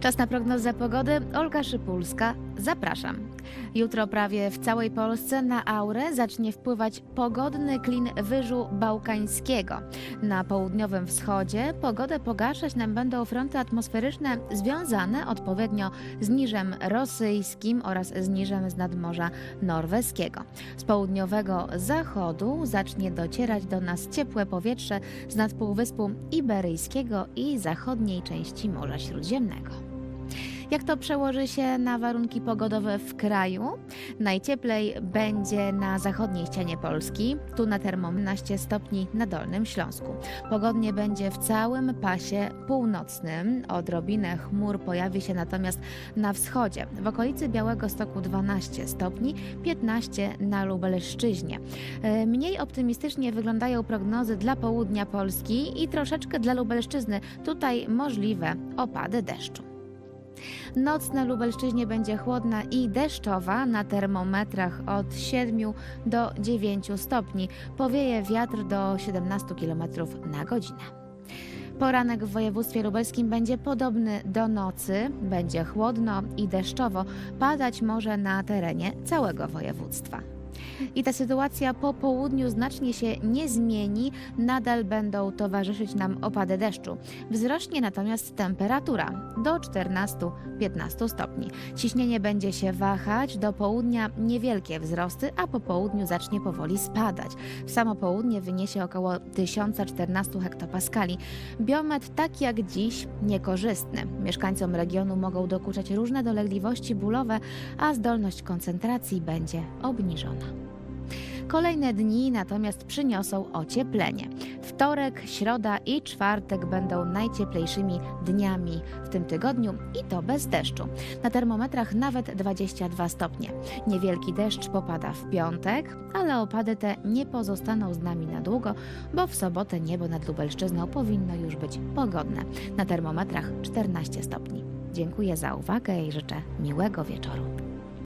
Czas na prognozę pogody. Olga Szypulska, zapraszam. Jutro prawie w całej Polsce na aurę zacznie wpływać pogodny klin wyżu bałkańskiego. Na południowym wschodzie pogodę pogarszać nam będą fronty atmosferyczne związane odpowiednio z niżem rosyjskim oraz z niżem z nadmorza norweskiego. Z południowego zachodu zacznie docierać do nas ciepłe powietrze z nad Półwyspu Iberyjskiego i zachodniej części Morza Śródziemnego. Jak to przełoży się na warunki pogodowe w kraju? Najcieplej będzie na zachodniej ścianie Polski, tu na termometr 15 stopni na Dolnym Śląsku. Pogodnie będzie w całym pasie północnym. Odrobinę chmur pojawi się natomiast na wschodzie. W okolicy Białego Stoku 12 stopni, 15 na Lubelszczyźnie. E, Mniej optymistycznie wyglądają prognozy dla południa Polski i troszeczkę dla Lubelszczyzny. Tutaj możliwe opady deszczu. Noc na Lubelszczyźnie będzie chłodna i deszczowa, na termometrach od 7 do 9 stopni. Powieje wiatr do 17 km na godzinę. Poranek w województwie lubelskim będzie podobny do nocy, będzie chłodno i deszczowo, padać może na terenie całego województwa. I ta sytuacja po południu znacznie się nie zmieni, nadal będą towarzyszyć nam opady deszczu. Wzrośnie natomiast temperatura do 14-15 stopni. Ciśnienie będzie się wahać, do południa niewielkie wzrosty, a po południu zacznie powoli spadać. W samo południe wyniesie około 1014 hektopaskali. Biometr tak jak dziś niekorzystny. Mieszkańcom regionu mogą dokuczać różne dolegliwości bólowe, a zdolność koncentracji będzie obniżona. Kolejne dni natomiast przyniosą ocieplenie. Wtorek, środa i czwartek będą najcieplejszymi dniami w tym tygodniu i to bez deszczu. Na termometrach nawet 22 stopnie. Niewielki deszcz popada w piątek, ale opady te nie pozostaną z nami na długo, bo w sobotę niebo nad Lubelszczyzną powinno już być pogodne. Na termometrach 14 stopni. Dziękuję za uwagę i życzę miłego wieczoru.